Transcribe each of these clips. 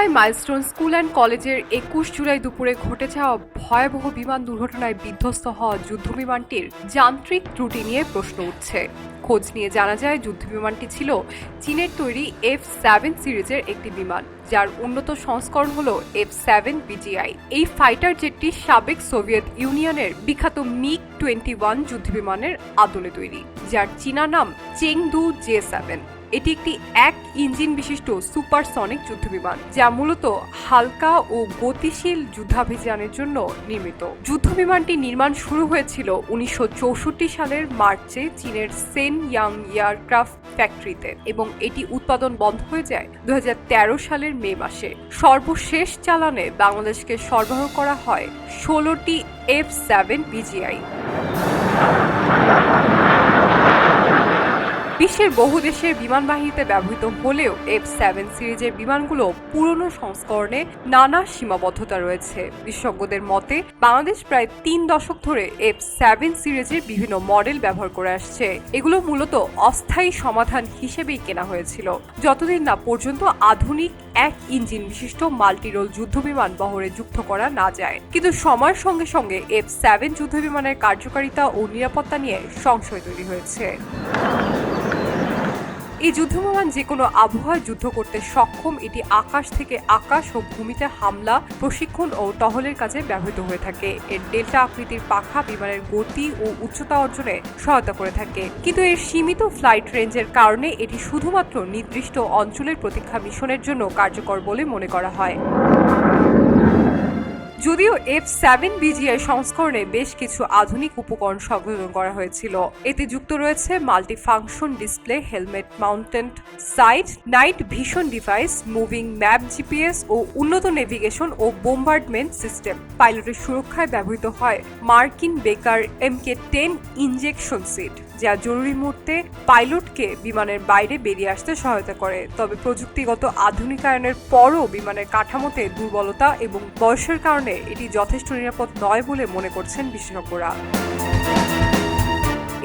বসুন্ধরায় milestone school and কলেজের একুশ জুলাই দুপুরে ঘটে যাওয়া ভয়াবহ বিমান দুর্ঘটনায় বিধ্বস্ত হওয়া যুদ্ধবিমানটির যান্ত্রিক ত্রুটি নিয়ে প্রশ্ন উঠছে। খোঁজ নিয়ে জানা যায়, যুদ্ধবিমানটি ছিল চীনের তৈরি এফ সেভেন সিরিজের একটি বিমান। যার উন্নত সংস্করণ হল এফ সেভেন বিজিআই এই ফাইটার জেটটি সাবেক সোভিয়েত ইউনিয়নের বিখ্যাত মিগ টোয়েন্টি ওয়ান যুদ্ধবিমানের আদলে তৈরি, যার চীনা নাম চেংদু জে সেভেন এটি একটি এক ইঞ্জিন বিশিষ্ট সুপারসনিক যুদ্ধবিমান, যা মূলত হালকা ও গতিশীল যুদ্ধাভিযানের জন্য নির্মিত। যুদ্ধবিমানটি নির্মাণ শুরু হয়েছিল উনিশশো চৌষট্টি সালের মার্চে চীনের সেন ইয়াং এয়ারক্রাফট ফ্যাক্টরিতে এবং এটি উৎপাদন বন্ধ হয়ে যায় দুই হাজার তেরো সালের মে মাসে। সর্বশেষ চালানে বাংলাদেশকে সরবরাহ করা হয় ষোলোটি এফ সেভেন বিজিআই বিশ্বের বহু দেশের বিমানবাহিনীতে ব্যবহৃত হলেও এফ সেভেন সিরিজের বিমানগুলো পুরনো সংস্করণে নানা সীমাবদ্ধতা রয়েছে। বিশেষজ্ঞদের মতে, বাংলাদেশ প্রায় তিন দশক ধরে এফ সেভেন সিরিজের বিভিন্ন মডেল ব্যবহার করে আসছে। এগুলো মূলত অস্থায়ী সমাধান হিসেবেই কেনা হয়েছিল। যতদিন না পর্যন্ত আধুনিক এক ইঞ্জিন বিশিষ্ট মাল্টিরোল যুদ্ধবিমান বহরে যুক্ত করা না যায়। কিন্তু সময়ের সঙ্গে সঙ্গে এফ সেভেন যুদ্ধবিমানের কার্যকারিতা ও নিরাপত্তা নিয়ে সংশয় তৈরি হয়েছে। এই যুদ্ধবিমান যে কোনো আবহাওয়ায় যুদ্ধ করতে সক্ষম, এটি আকাশ থেকে আকাশ ও ভূমিতে হামলা, প্রশিক্ষণ ও টহলের কাজে ব্যবহৃত হয়ে থাকে। এর ডেল্টা আকৃতির পাখা বিমানের গতি ও উচ্চতা অর্জনে সহায়তা করে থাকে। কিন্তু এর সীমিত ফ্লাইট রেঞ্জের কারণে এটি শুধুমাত্র নির্দিষ্ট অঞ্চলের প্রতীক্ষা মিশনের জন্য কার্যকর বলে মনে করা হয়। যদিও এফ সেভেন বিজিআই সংস্করণে বেশ কিছু আধুনিক উপকরণ সংযোজন করা হয়েছিল। এতে যুক্ত রয়েছে multi function display helmet mounted sight night vision device moving map GPS ও উন্নত নেভিগেশন ও বোম্বার্ডমেন্ট সিস্টেম পাইলটের সুরক্ষায় ব্যবহৃত হয় মার্কিন বেকার এমকে টেন ইনজেকশন সিট যা জরুরি মুহূর্তে পাইলটকে বিমানের বাইরে বেরিয়ে আসতে সহায়তা করে। তবে প্রযুক্তিগত আধুনিকায়নের পরও বিমানের কাঠামোতে দুর্বলতা এবং বয়সের কারণে এটি যথেষ্ট নিরাপদ নয় বলে মনে করছেন বিশেষজ্ঞরা।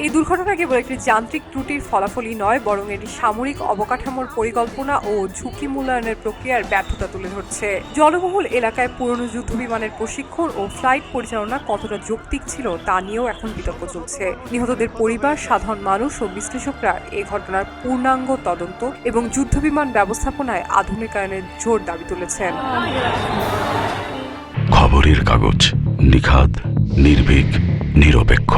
এই দুর্ঘটনা কেবল একটি যান্ত্রিক ত্রুটির ফলাফলই নয়, বরং এটি সামরিক অবকাঠামোর পরিকল্পনা ও ঝুঁকি মূল্যায়নের প্রক্রিয়ার ব্যর্থতা তুলে ধরছে। জনবহুল এলাকায় পুরনো যুদ্ধ বিমানের প্রশিক্ষণ ও ফ্লাইট পরিচালনা কতটা যৌক্তিক ছিল তা নিয়েও এখন বিতর্ক চলছে। নিহতদের পরিবার, সাধারণ মানুষ ও বিশ্লেষকরা এই ঘটনার পূর্ণাঙ্গ তদন্ত এবং যুদ্ধবিমান ব্যবস্থাপনায় আধুনিকায়নের জোর দাবি তুলেছেন। খবরের কাগজ নিখাদ, নির্ভীক, নিরপেক্ষ।